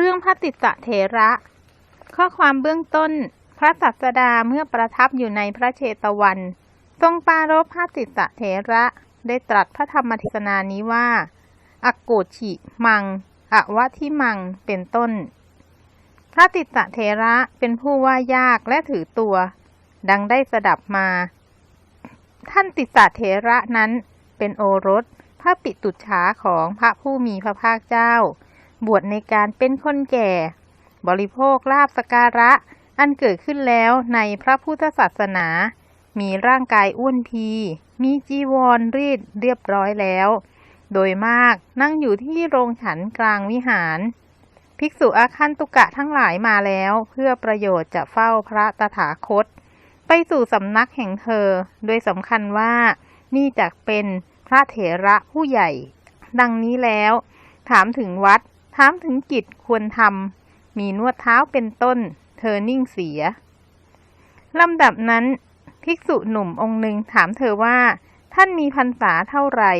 เรื่องพระติสเถระ ข้อความเบื้องต้น พระสัสดาเมื่อประทับอยู่ในพระเชตวัน ทรงปรารพระติสเถระได้ตรัสพระธรรมเทศนานี้ว่าอักโกชิมังอวะทิมังเป็นต้น พระติสเถระเป็นผู้ว่ายากและถือตัว ดังได้สดับมา ท่านติสเถระนั้นเป็นโอรสพระปิตุฉาของพระผู้มีพระภาคเจ้า บวชในการเป็นคนแก่ บริโภคลาบสการะ อันเกิดขึ้นแล้วในพระพุทธศาสนา มีร่างกายอ้วนพี มีจีวรรีดเรียบร้อยแล้ว โดยมากนั่งอยู่ที่โรงฉันกลางวิหาร ภิกษุอาคันตุกะทั้งหลายมาแล้วเพื่อประโยชน์จะเฝ้าพระตถาคต ไปสู่สำนักแห่งเธอ โดยสำคัญว่านี่จักเป็นพระเถระผู้ใหญ่ ดังนี้แล้ว ถามถึงวัด ถามถึงกิจควรทำมีนวดเท้าเป็นต้น เธอนิ่งเสียลำดับนั้น ภิกษุหนุ่มองค์หนึ่งถามเธอว่า ท่านมีพรรษาเท่าไหร่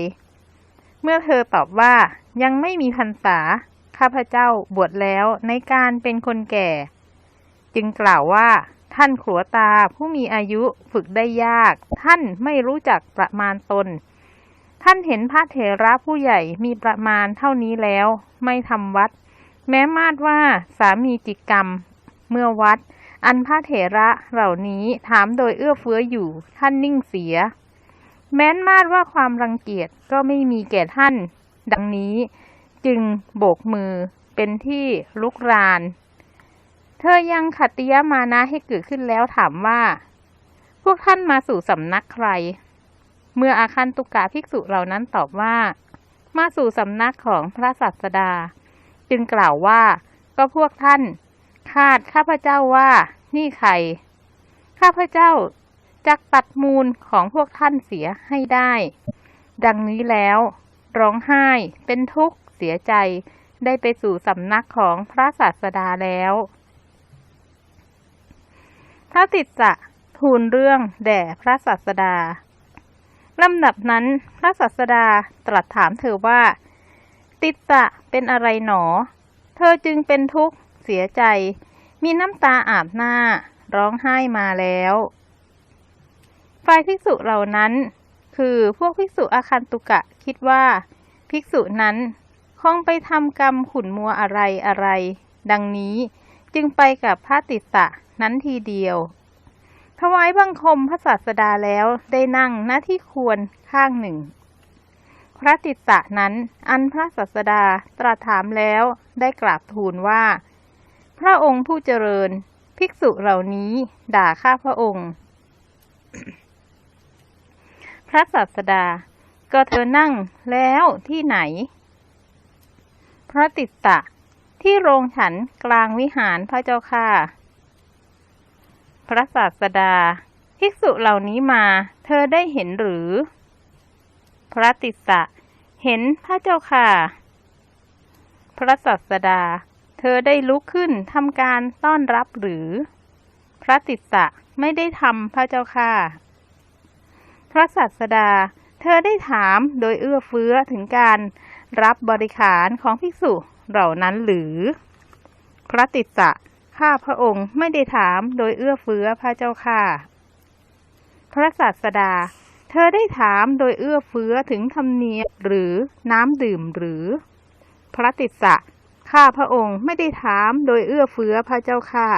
เมื่อเธอตอบว่ายังไม่มีพรรษา ข้าพเจ้าบวชแล้วในการเป็นคนแก่ จึงกล่าวว่าท่านขัวตาผู้มีอายุฝึกได้ยาก ท่านไม่รู้จักประมาณตน ท่านเห็นพระเถระผู้ใหญ่มีประมาณเท่านี้แล้ว ไม่ทำวัด แม้มาดว่าสามีจิกกรรม เมื่อวัด อันพระเถระเหล่านี้ถามโดยเอื้อเฟื้ออยู่ท่านนิ่งเสีย แม้นมาดว่าความรังเกียจก็ไม่มีแก่ท่าน ดังนี้ จึงโบกมือเป็นที่ลุกราน เธอยังขัตติยมานะให้เกิดขึ้นแล้วถามว่า พวกท่านมาสู่สำนักใคร เมื่ออาคันตุกะภิกษุเหล่านั้นตอบว่า มาสู่สำนักของพระสัสดา จึงกล่าวว่าก็พวกท่าน คาดข้าพเจ้าว่านี่ใครข้าพเจ้าจักตัดมูลของพวกท่านเสียให้ได้ ดังนี้แล้ว ร้องไห้เป็นทุกข์เสียใจได้ไปสู่สำนักของพระศาสดาแล้วพระติสสะทูลเรื่องแด่พระศาสดา ลำดับนั้นพระศาสดาตรัสถามเธอว่า ติสสะเป็นอะไรหนอ เธอจึงเป็นทุกข์เสียใจ มีน้ำตาอาบหน้า ร้องไห้มาแล้วฝ่ายภิกษุเหล่านั้น คือพวกภิกษุอาคันตุกะคิดว่า ภิกษุนั้นคงไปทำกรรมขุนมัวอะไรอะไร ดังนี้จึงไปกับพระติสสะนั้นทีเดียว ถวายบังคมพระศาสดาแล้วได้นั่งหน้าที่ควรข้างหนึ่ง พระติสะนั้นอันพระศาสดาตรัสถามแล้วได้กราบทูลว่า พระองค์ผู้เจริญภิกษุเหล่านี้ด่าข้าพระองค์ พระศาสดาก็เธอนั่งแล้วที่ไหน พระติสสะที่โรงฉันกลางวิหารพระเจ้าค่ะ พระศาสดา ภิกษุเหล่านี้มา เธอได้เห็นหรือ พระติสะเห็นพระเจ้าค่ะ พระศาสดา เธอได้ลุกขึ้นทำการต้อนรับหรือ พระติสะไม่ได้ทำพระเจ้าค่ะ พระศาสดา เธอได้ถามโดยเอื้อเฟื้อถึงการรับบริขารของภิกษุเหล่านั้นหรือ พระติสสะ ข้าพระองค์ไม่ได้ถามโดยเอื้อเฟื้อพระเจ้าค่ะ พระศาสดา เธอได้ถามโดยเอื้อเฟื้อถึงธรรมเนียมหรือน้ำดื่มหรือ พระติสสะข้าพระองค์ไม่ได้ถามโดยเอื้อเฟื้อพระเจ้าค่ะ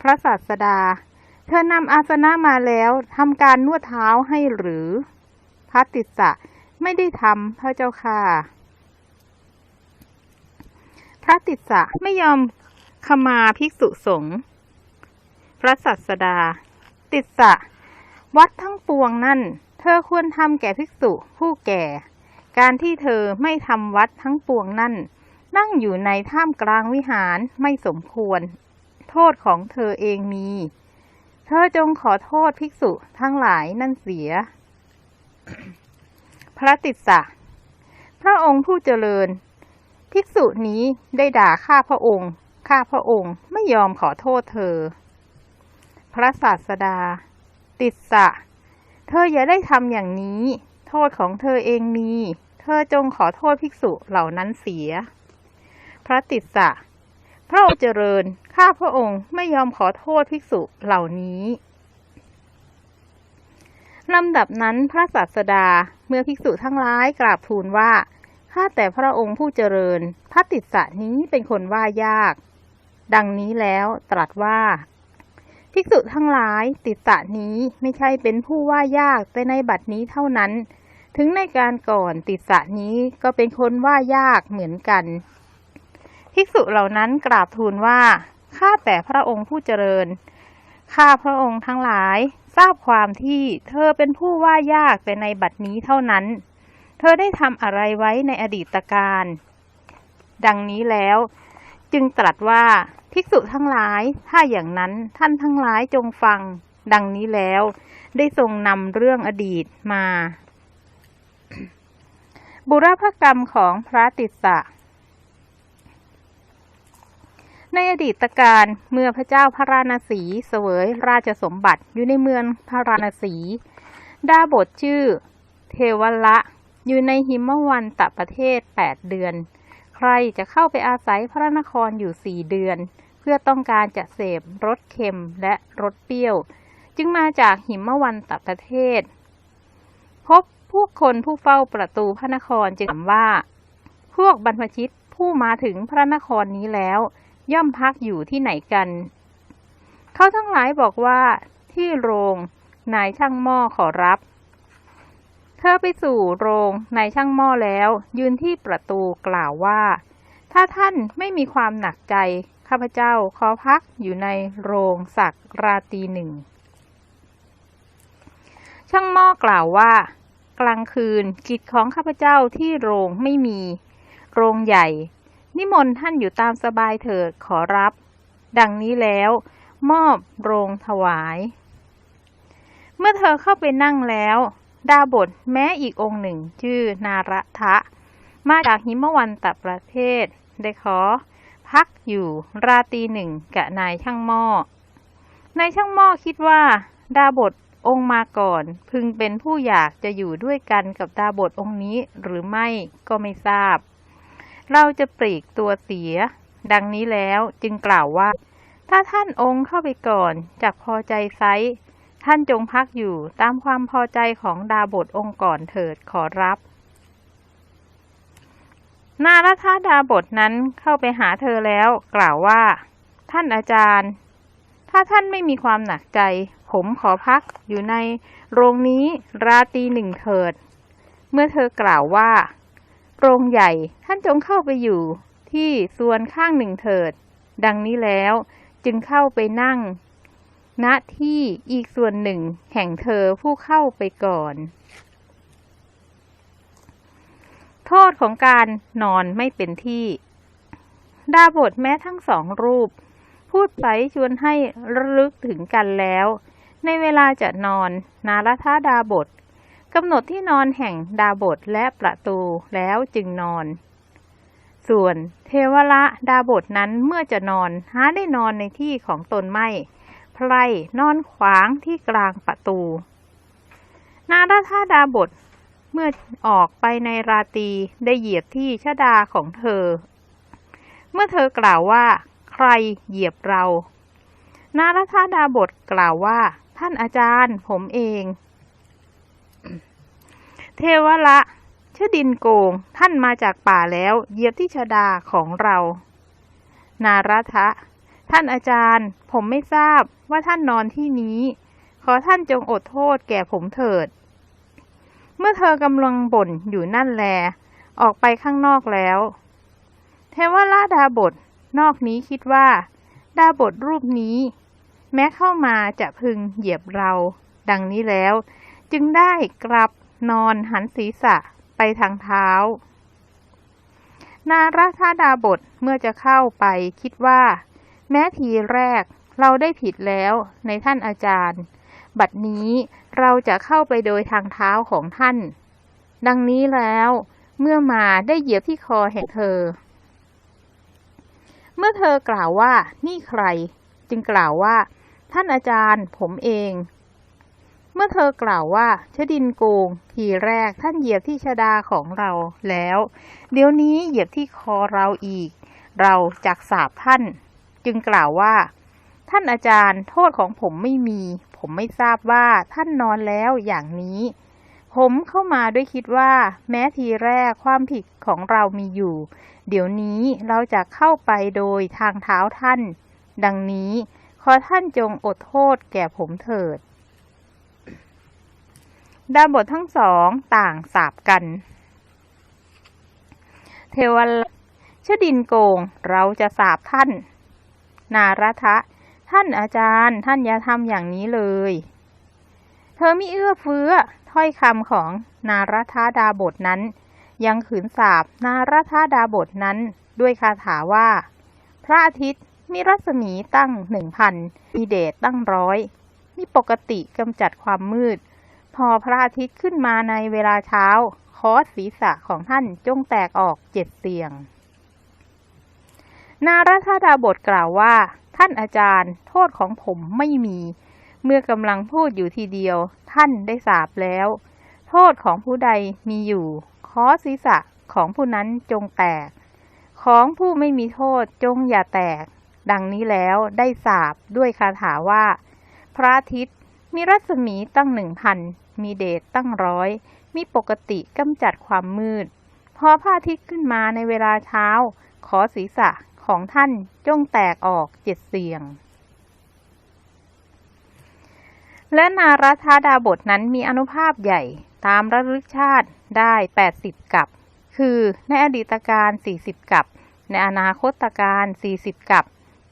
พระศาสดา เธอนำอาสนะมาแล้วทำการนวดเท้าให้หรือ พระติสสะไม่ได้ทำพระเจ้าค่ะ พระติสสะไม่ยอม ขมาภิกษุสงฆ์พระสัสดา ติสะ วัดทั้งปวงนั่น เธอควรทำแก่ภิกษุผู้แก่ การที่เธอไม่ทำวัดทั้งปวงนั่น นั่งอยู่ในท่ามกลางวิหารไม่สมควร โทษของเธอเองมี เธอจงขอโทษภิกษุทั้งหลายนั่นเสีย พระติสสะพระองค์ผู้เจริญ ภิกษุนี้ได้ด่าข้าพระองค์ ข้าพระองค์ไม่ยอมขอโทษเธอ พระศาสดา ติสสะ เธออย่าได้ทำอย่างนี้ โทษของเธอเองมี เธอจงขอโทษภิกษุเหล่านั้นเสีย พระติสสะ พระองค์เจริญ ข้าพระองค์ไม่ยอมขอโทษภิกษุเหล่านี้ลำดับนั้นพระศาสดาเมื่อภิกษุทั้งหลายกราบทูลว่า ข้าแต่พระองค์ผู้เจริญ พระติสสะนี้เป็นคนว่ายาก ดังนี้แล้วตรัสว่าภิกษุทั้งหลายติสสะนี้ไม่ใช่เป็นผู้ว่ายากแต่ในบัดนี้เท่านั้น ถึงในการก่อนติสะนี้ก็เป็นคนว่ายากเหมือนกัน ภิกษุเหล่านั้นกราบทูลว่าข้าแต่พระองค์ผู้เจริญข้าพระองค์ทั้งหลายทราบความที่เธอเป็นผู้ว่ายากแต่ในบัดนี้เท่านั้น เธอได้ทำอะไรไว้ในอดีตการ ดังนี้แล้ว จึงตรัสว่าภิกษุทั้งหลาย ถ้าอย่างนั้นท่านทั้งหลายจงฟัง ดังนี้แล้ว ได้ทรงนำเรื่องอดีตมา บุรพกรรมของพระติสสะในอดีตการเมื่อพระเจ้าพระราณสีเสวยราชสมบัติอยู่ในเมืองพระราณสี ดาบทชื่อ เทวละ อยู่ในหิมวันตะประเทศแปดเดือน ใครจะเข้าไปอาศัยพระนครอยู่สี่เดือน เพื่อต้องการจะเสพรสเค็มและรสเปรี้ยว จึงมาจากหิมวันตประเทศ พบพวกคนผู้เฝ้าประตูพระนครจึงถามว่า พวกบรรพชิตผู้มาถึงพระนครนี้แล้ว ย่อมพักอยู่ที่ไหนกัน เขาทั้งหลายบอกว่าที่โรงนายช่างหม้อขอรับ เธอไปสู่โรงนายช่างหม้อแล้ว ยืนที่ประตูกล่าวว่า ถ้าท่านไม่มีความหนักใจ ข้าพเจ้าขอพักอยู่ในโรงสักราตีหนึ่ง ช่างหม้อกล่าวว่า กลางคืนกิจของข้าพเจ้าที่โรงไม่มี โรงใหญ่ นิมนต์ท่านอยู่ตามสบายเถิดขอรับ ดังนี้แล้ว มอบโรงถวาย เมื่อเธอเข้าไปนั่งแล้ว ดาบทแม้อีกองค์หนึ่งชื่อนาระทะ มาจากหิมวันตประเทศ ได้ขอ พักอยู่ราตีหนึ่งกับนายช่างหม้อนายช่างหม้อคิดว่า ดาบทองค์มาก่อน พึงเป็นผู้อยากจะอยู่ด้วยกันกับดาบทองค์นี้หรือไม่ก็ไม่ทราบ เราจะปลีกตัวเสีย ดังนี้แล้วจึงกล่าวว่า ถ้าท่านองค์เข้าไปก่อนจากพอใจไซส์ ท่านจงพักอยู่ตามความพอใจของดาบทองค์ก่อนเถิดขอรับ นารัธาดาบทนั้นเข้าไปหาเธอแล้ว กล่าวว่า ท่านอาจารย์ ถ้าท่านไม่มีความหนักใจ ผมขอพักอยู่ในโรงนี้ราตีหนึ่งเถิด เมื่อเธอกล่าวว่า โรงใหญ่ท่านจงเข้าไปอยู่ที่ส่วนข้างหนึ่งเถิด ดังนี้แล้วจึงเข้าไปนั่ง ณที่อีกส่วนหนึ่งแห่งเธอผู้เข้าไปก่อน โทษของการนอนไม่เป็นที่ ดาบทแม้ทั้งสองรูป พูดไปชวนให้ระลึกถึงกันแล้ว ในเวลาจะนอน นารัธาดาบทกำหนดที่นอนแห่งดาบทและประตูแล้วจึงนอน ส่วนเทวละดาบทนั้นเมื่อจะนอนหาได้นอนในที่ของตนไม่ พรนอนขวางที่กลางประตู นาราธาดาบทเมื่อออกไปในราตรีได้เหยียบที่ชดาของเธอ เมื่อเธอกล่าวว่า ใครเหยียบเรา นาราธาดาบทกล่าวว่า ท่านอาจารย์ผมเอง เทวละชดินโกงท่านมาจากป่าแล้ว เหยียบที่ชดาของเรา นารัทะ ท่านอาจารย์ ผมไม่ทราบว่าท่านนอนที่นี้ ขอท่านจงอดโทษแก่ผมเถิด เมื่อเธอกำลังบ่นอยู่นั่นแล ออกไปข้างนอกแล้ว เทวราดาบทนอกนี้คิดว่า ดาบทรูปนี้ แม้เข้ามาจะพึงเหยียบเรา ดังนี้แล้ว จึงได้กลับนอนหันศีรษะไปทางเท้า นาราธาดาบทเมื่อจะเข้าไปคิดว่า แม้ทีแรกเราได้ผิดแล้วในท่านอาจารย์ บัดนี้เราจะเข้าไปโดยทางเท้าของท่าน ดังนี้แล้วเมื่อมาได้เหยียบที่คอแห่งเธอ เมื่อเธอกล่าวว่านี่ใคร จึงกล่าวว่า ท่านอาจารย์ผมเอง เมื่อเธอกล่าวว่าชดินโกง ทีแรกท่านเหยียบที่ชดาของเราแล้ว เดี๋ยวนี้เหยียบที่คอเราอีก เราจากสาบท่าน จึงกล่าวว่า ท่านอาจารย์โทษของผมไม่มี ผมไม่ทราบว่าท่านนอนแล้วอย่างนี้ ผมเข้ามาด้วยคิดว่า แม้ทีแรกความผิดของเรามีอยู่ เดี๋ยวนี้เราจะเข้าไปโดยทางเท้าท่าน ดังนี้ขอท่านจงอดโทษแก่ผมเถิดดาบททั้งสองต่างสาบกัน เทวราชดินโกง เราจะสาบท่าน นารัทะท่านอาจารย์ ท่านอย่าทำอย่างนี้เลย เธอมิเอื้อเฟื้อถ้อยคำของนารัทดาบทนั้น ยังขืนสาบนารัทดาบทนั้นด้วยคาถาว่า พระอาทิตย์มีรัศมีตั้งหนึ่งพันมีเดชตั้งร้อยมีปกติกำจัดความมืด พอพระอาทิตย์ขึ้นมาในเวลาเช้า คอสศีรษะของท่านจงแตกออกเจ็ดเตียง นารัธดาบทกล่าวว่า ท่านอาจารย์ โทษของผมไม่มี เมื่อกำลังพูดอยู่ทีเดียว ท่านได้สาบแล้ว โทษของผู้ใดมีอยู่คอศีรษะของผู้นั้นจงแตก ของผู้ไม่มีโทษจงอย่าแตก ดังนี้แล้วได้สาบด้วยคาถาว่า พระอาทิตย์มีรัศมีตั้งหนึ่งพันมีเดชตั้งร้อย มีปกติกำจัดความมืด พอพระอาทิตย์ขึ้นมาในเวลาเช้า ขอศีรษะ ของท่านจงแตกออกเจ็ดเสียง และนารัธาดาบทนั้นมีอนุภาพใหญ่ตามระลึกชาติได้80กับคือในอดีตการ40กับ ในอนาคตการ40กับ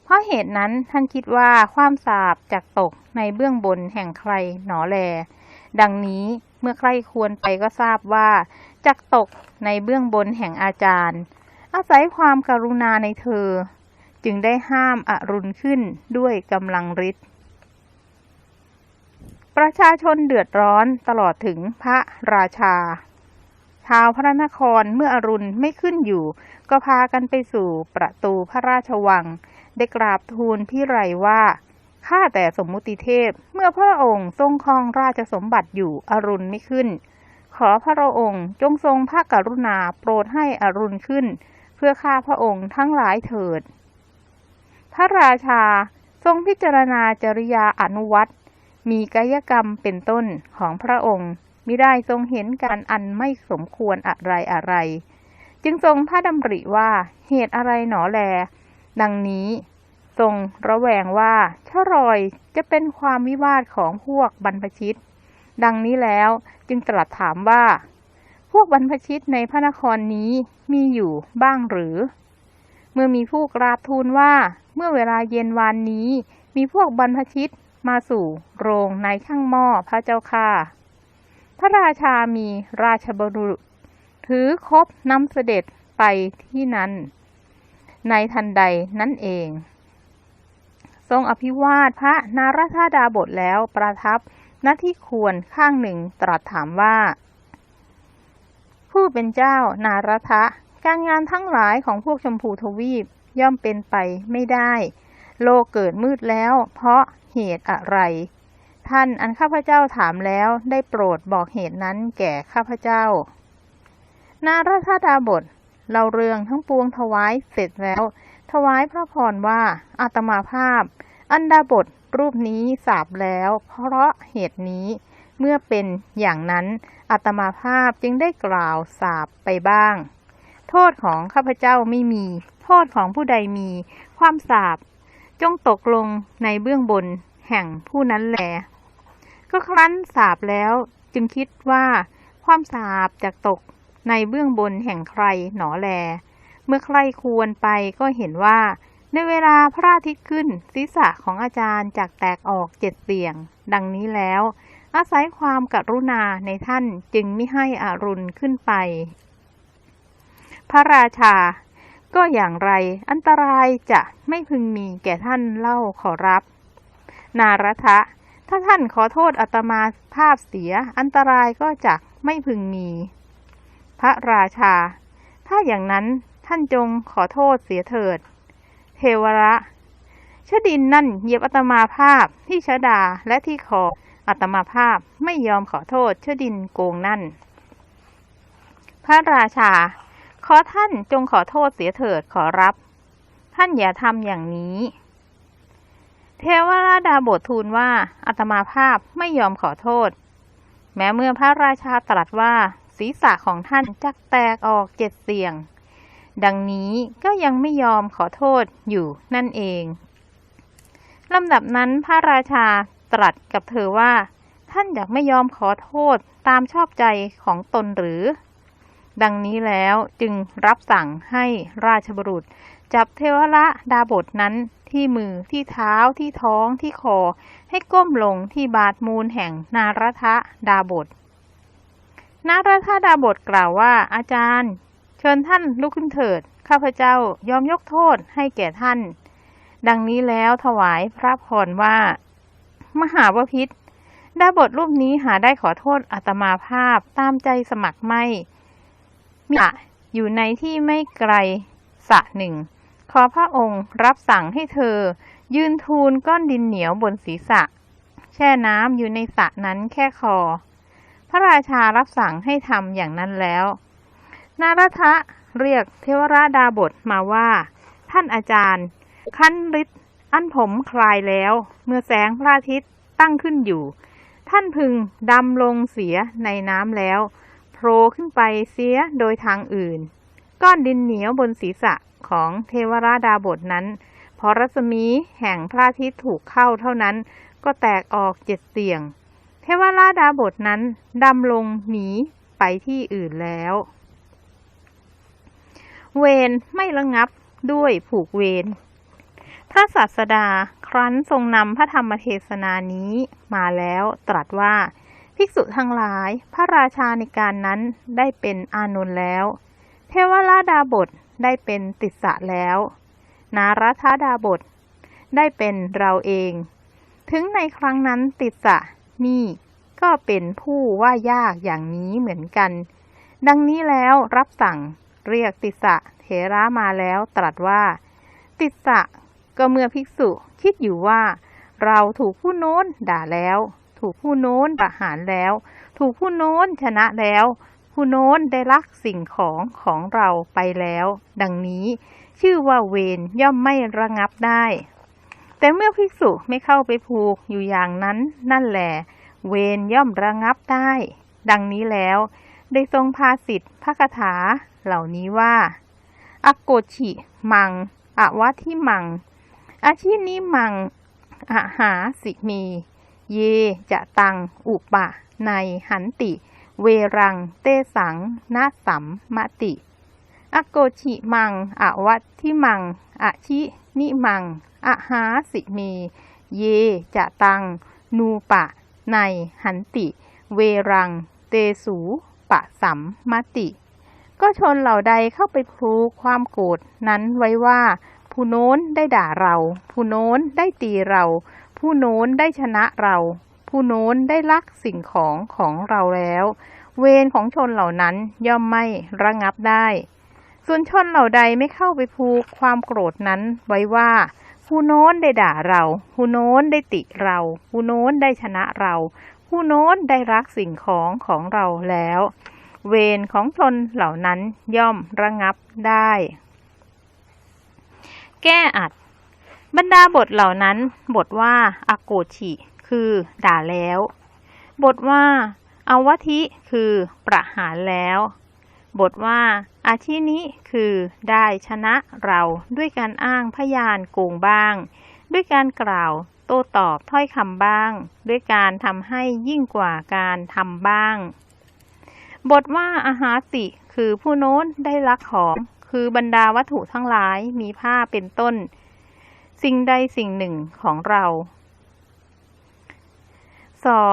เพราะเหตุนั้นท่านคิดว่าความสาบจากตกในเบื้องบนแห่งใครหนอแล ดังนี้เมื่อใครควรไปก็ทราบว่าจากตกในเบื้องบนแห่งอาจารย์ อาศัยความการุณาในเธอ จึงได้ห้ามอรุณขึ้นด้วยกำลังฤทธิ์ประชาชนเดือดร้อนตลอดถึงพระราชา ชาวพระนครเมื่ออรุณไม่ขึ้นอยู่ ก็พากันไปสู่ประตูพระราชวัง ได้กราบทูลพี่ไรว่าข้าแต่สมมุติเทพเมื่อพระองค์ทรงครองราชสมบัติอยู่อรุณไม่ขึ้น ขอพระองค์จงทรงพระกรุณาโปรดให้อรุณขึ้น เพื่อข้าพระองค์ทั้งหลายเถิด พระราชาทรงพิจารณาจริยาอนุวัตมีกายกรรมเป็นต้นของพระองค์มิได้ทรงเห็นการอันไม่สมควรอะไรอะไร จึงทรงพระดำริว่าเหตุอะไรหนอแล ดังนี้ทรงระแวงว่าชรอยจะเป็นความวิวาทของพวกบรรพชิต ดังนี้แล้วจึงตรัสถามว่า วกบรรพชิตในพระนครนี้มีอยู่บ้างหรือ เมื่อมีผู้กราบทูลว่าเมื่อเวลาเย็นวานนี้ มีพวกบรรพชิตมาสู่โรงในข้างหม้อพระเจ้าค่ะ พระราชามีราชบุรุษถือคบนำเสด็จไปที่นั้น ในทันใดนั่นเอง ทรงอภิวาทพระนารธาดาบทแล้วประทับณที่ควรข้างหนึ่งตรัสถามว่า ผู้เป็นเจ้า นารทะการงานทั้งหลายของพวกชมพูทวีปย่อมเป็นไปไม่ได้ โลกเกิดมืดแล้ว เพราะเหตุอะไร ท่านอันข้าพเจ้าถามแล้วได้โปรดบอกเหตุนั้นแก่ข้าพเจ้า นารทดาบทเราเรืองทั้งปวงถวายเสร็จแล้ว ถวายพระพรว่าอาตมาภาพ อันดาบทรูปนี้สาบแล้ว เพราะเหตุนี้เมื่อเป็นอย่างนั้น อาตมาภาพจึงได้กล่าวสาบไปบ้าง โทษของข้าพเจ้าไม่มี โทษของผู้ใดมี ความสาบจงตกลงในเบื้องบนแห่งผู้นั้นแหลก็ครั้นสาบแล้วจึงคิดว่า ความสาบจากตกในเบื้องบนแห่งใครหนอแล เมื่อใครควรไปก็เห็นว่า ในเวลาพระอาทิตย์ขึ้นศีรษะของอาจารย์จากแตกออกเจ็ดเสียง ดังนี้แล้ว อาศัยความกรุณาในท่านจึงไม่ให้อารุณขึ้นไป พระราชา ก็อย่างไรอันตรายจะไม่พึงมีแก่ท่านเล่าขอรับ นารัทะถ้าท่านขอโทษอาตมาภาพเสียอันตรายก็จะไม่พึงมี พระราชา ถ้าอย่างนั้นท่านจงขอโทษเสียเถิด เทวระชดินนั่นเหยียบอาตมาภาพที่ชดาและที่คอ อาตมาภาพไม่ยอมขอโทษเชดินโกงนั่น พระราชา ขอท่านจงขอโทษเสียเถิดขอรับ ท่านอย่าทำอย่างนี้ เทวราดาบททูลว่าอาตมาภาพไม่ยอมขอโทษ แม้เมื่อพระราชาตรัสว่าศีรษะของท่านจักแตกออกเจ็ดเสียง ดังนี้ก็ยังไม่ยอมขอโทษอยู่นั่นเองลำดับนั้นพระราชา ตรัสกับเธอว่า ท่านอยากไม่ยอมขอโทษตามชอบใจของตนหรือ ดังนี้แล้วจึงรับสั่งให้ราชบุรุษ จับเทวระดาบทนั้นที่มือที่เท้าที่ท้องที่คอ ให้ก้มลงที่บาทมูลแห่งนารทะดาบทนารทะดาบทกล่าวว่าอาจารย์ เชิญท่านลุกขึ้นเถิด ข้าพเจ้ายอมยกโทษให้แก่ท่าน ดังนี้แล้วถวายพระพรว่า มหาวพิษดาบทรูปนี้หาได้ขอโทษอาตมาภาพตามใจสมัครไม่มีอะอยู่ในที่ไม่ไกลสระหนึ่ง ขอพระองค์รับสั่งให้เธอ ยืนทูลก้อนดินเหนียวบนศีรษะ แช่น้ำอยู่ในสระนั้นแค่คอ พระราชารับสั่งให้ทำอย่างนั้นแล้ว นารทะเรียกเทวราดาบทมาว่า ท่านอาจารย์ ขั้นฤทธิ์ อันผมคลายแล้ว เมื่อแสงพระอาทิตย์ตั้งขึ้นอยู่ ท่านพึงดำลงเสียในน้ำแล้วโผล่ขึ้นไปเสียโดยทางอื่น ก้อนดินเหนียวบนศีรษะของเทวราดาบทนั้น พอรัศมีแห่งพระอาทิตย์ถูกเข้าเท่านั้น ก็แตกออกเจ็ดเสียง เทวราดาบทนั้นดำลงหนีไปที่อื่นแล้ว เวรไม่ระงับด้วยผูกเวร ระศาสดาครั้นทรงนำพระธรรมเทศนานี้มาแล้วตรัสว่า ภิกษุทั้งหลายพระราชาในการนั้นได้เป็นอานนท์แล้ว เทวราดาบทได้เป็นติสสะแล้ว นารัธาดาบทได้เป็นเราเอง ถึงในครั้งนั้นติสสะนี่ก็เป็นผู้ว่ายากอย่างนี้เหมือนกัน ดังนี้แล้วรับสั่งเรียกติสสะเถระมาแล้วตรัสว่า ติสสะ ก็เมื่อภิกษุคิดอยู่ว่า เราถูกผู้โน้นด่าแล้ว ถูกผู้โน้นประหารแล้ว ถูกผู้โน้นชนะแล้ว ผู้โน้นได้ลักสิ่งของของเราไปแล้ว ดังนี้ชื่อว่าเวรย่อมไม่ระงับได้ แต่เมื่อภิกษุไม่เข้าไปผูกอยู่อย่างนั้นนั่นแหละเวรย่อมระงับได้ ดังนี้แล้ว ได้ทรงพาสิทธิพระคาถาเหล่านี้ว่า อโกชิมังอวัทิมัง อาชินิมังอาหาสิมี เยจะตัง อุปะ ในหันติ เวรัง เตสังนาสัมมติ อโกชิมังอวัตทิมังอาชินิมังอาหาสิมี เยจะตัง นูปะ ในหันติ เวรัง เตสูปะสัมมติ ก็ชนเหล่าใดเข้าไปพูความโกรธนั้นไว้ว่า ผู้โน้นได้ด่าเรา ผู้โน้นได้ตีเรา ผู้โน้นได้ชนะเรา ผู้โน้นได้ลักสิ่งของของเราแล้ว เวรของชนเหล่านั้นย่อมไม่ระงับได้ ส่วนชนเหล่าใดไม่เข้าไปพูความโกรธนั้นไว้ว่า ผู้โน้นได้ด่าเรา ผู้โน้นได้ติเรา ผู้โน้นได้ชนะเรา ผู้โน้นได้รักสิ่งของของเราแล้ว เวรของชนเหล่านั้นย่อมระงับได้ แก้อัด บรรดาบทเหล่านั้น บทว่าอาโกชิ คือด่าแล้ว บทว่าอาวทิคือประหารแล้ว บทว่า อาชินิคือได้ชนะเราด้วยการอ้างพยานโกงบ้าง ด้วยการกล่าวโต้ตอบถ้อยคำบ้าง ด้วยการทำให้ยิ่งกว่าการทำบ้าง บทว่าอาหาติคือผู้โน้นได้ลักของ คือบรรดาวัตถุทั้งหลายมีผ้าเป็นต้น สิ่งใดสิ่งหนึ่งของเรา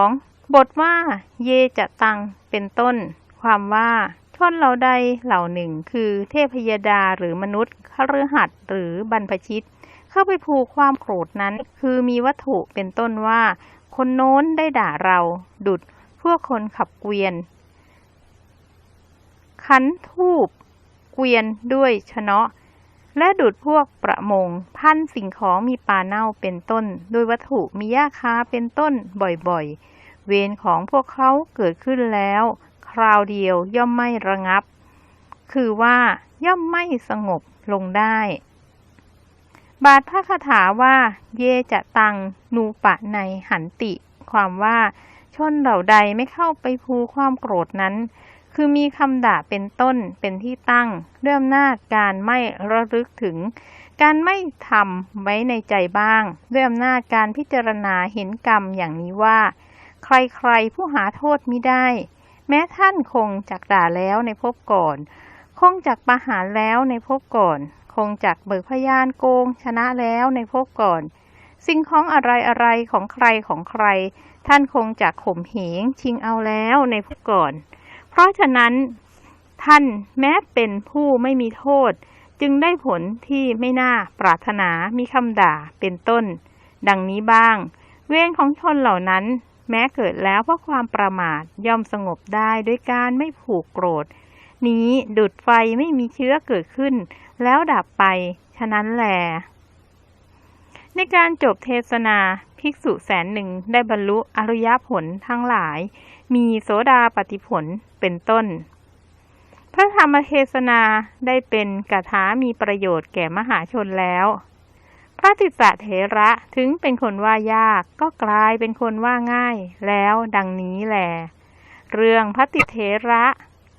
2. บทว่า เยจะตังเป็นต้น ความว่าชนเหล่าใดเหล่าหนึ่ง คือเทพยดาหรือมนุษย์คฤหัสถ์หรือบรรพชิต เข้าไปผูกความโกรธนั้น คือมีวัตถุเป็นต้นว่า คนโน้นได้ด่าเราดุดพวกคนขับเกวียน ขันทูบ เกวียนด้วยชนะ และดุดพวกประมง พันสิ่งของมีปลาเน่าเป็นต้นโดยวัตถุมีหญ้าคาเป็นต้นบ่อยๆ เวรของพวกเขาเกิดขึ้นแล้ว คราวเดียวย่อมไม่ระงับ คือว่าย่อมไม่สงบลงได้ บาทพระคาถาว่า เยจะตัง นูปะในหันติ ความว่าชนเหล่าใดไม่เข้าไปภูความโกรธนั้น คือมีคำด่าเป็นต้นเป็นที่ตั้งเริ่มหน้าจการไม่ระลึกถึง การไม่ทำไว้ในใจบ้างเริ่มหน้าจการพิจารณาเห็นกรรมอย่างนี้ว่า ใครๆผู้หาโทษมิได้ แม้ท่านคงจักด่าแล้วในภพก่อน คงจักประหารแล้วในภพก่อน คงจักเบิกพยานโกง ชนะแล้วในภพก่อน สิ่งของอะไรอะไรของใครของใคร ท่านคงจักข่มเหงชิงเอาแล้วในภพก่อน เพราะฉะนั้น ท่านแม้เป็นผู้ไม่มีโทษ จึงได้ผลที่ไม่น่าปรารถนามีคำด่าเป็นต้น ดังนี้บ้าง เวรของชนเหล่านั้น แม้เกิดแล้วเพราะความประมาทย่อมสงบได้ด้วยการไม่ผูกโกรธ นี้ดุดไฟไม่มีเชื้อเกิดขึ้น แล้วดับไป ฉะนั้นแหละ ในการจบเทศนาภิกษุแสนหนึ่งได้บรรลุอริยผลทั้งหลาย มีโสดาปฏิผลเป็นต้น พระธรรมเทศนาได้เป็นกถามีประโยชน์แก่มหาชนแล้ว พระติสสะเถระถึงเป็นคนว่ายากก็กลายเป็นคนว่าง่ายแล้วดังนี้แหลเรื่องพระติเถระ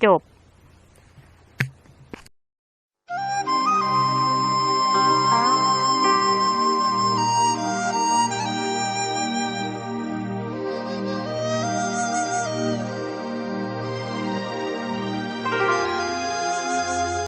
จบ